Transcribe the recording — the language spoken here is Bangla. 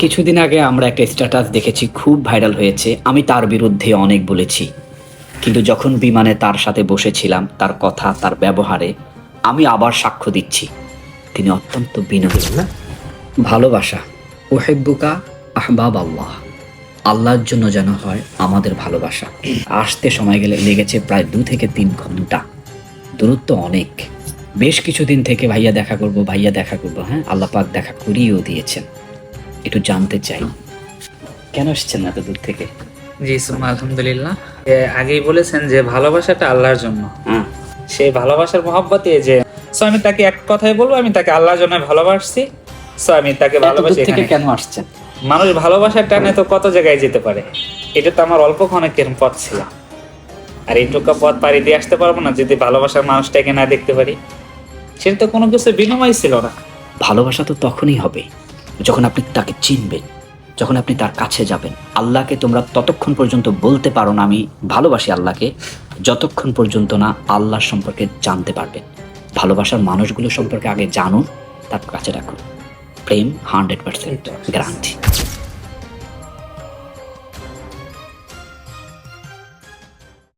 কিছুদিন আগে আমরা একটা স্ট্যাটাস দেখেছি, খুব ভাইরাল হয়েছে। আমি তার বিরুদ্ধে অনেক বলেছি। কিন্তু যখন বিমানে তার সাথে বসেছিলাম, তার কথা, তার ব্যবহারে, আমি আবার সাক্ষ্য দিচ্ছি। তিনি অত্যন্ত বিনয়ী। ভালোবাসা। ওহেব্বুকা আহবাব আল্লাহ। আল্লাহর জন্য যেন হয় আমাদের ভালোবাসা। আসতে সময় গেলে লেগেছে প্রায় দু থেকে তিন ঘণ্টা। দূরত্ব অনেক। বেশ কিছুদিন থেকে ভাইয়া দেখা করব, ভাইয়া দেখা করব হ্যাঁ? আল্লাহ পাক দেখা করিয়েও দিয়েছেন। একটু জানতে চাই। কেন এসছেন এত দূর থেকে? জি সুমা আলহামদুলিল্লাহ। আগেই বলেছেন যে ভালোবাসাটা আল্লাহর জন্য। হ্যাঁ সেই ভালোবাসার মহব্বতে যে সো আমি তাকে এক কথাই বলব আমি তাকে আল্লাহর জন্য ভালোবাসছি। সো আমি তাকে ভালোবাসি থেকে। কেন আসছেন? মানুষ ভালোবাসার টানে তো কত জায়গায় যেতে পারে? এটা তো আমার অল্প ক্ষণের পথ ছিল। আর এইটুকু পথ পাড়ি দিয়ে আসতে পারব না যদি ভালোবাসার মানুষটাকে না দেখতে পারি। সেটা তো কোনো কিছু বিনিময় ছিল না। ভালোবাসা তো তখনই হবে যখন আপনি তাকে চিনবেন যখন আপনি তার কাছে যাবেন আল্লাহকে তোমরা ততক্ষণ পর্যন্ত বলতে পারো না আমি ভালোবাসি আল্লাহকে যতক্ষণ পর্যন্ত না আল্লাহ সম্পর্কে জানতে পারবেন। ভালোবাসার মানুষগুলো সম্পর্কে আগে জানুন তার কাছে রাখুন। প্রেম হান্ড্রেড পার্সেন্ট। গ্যারান্টি।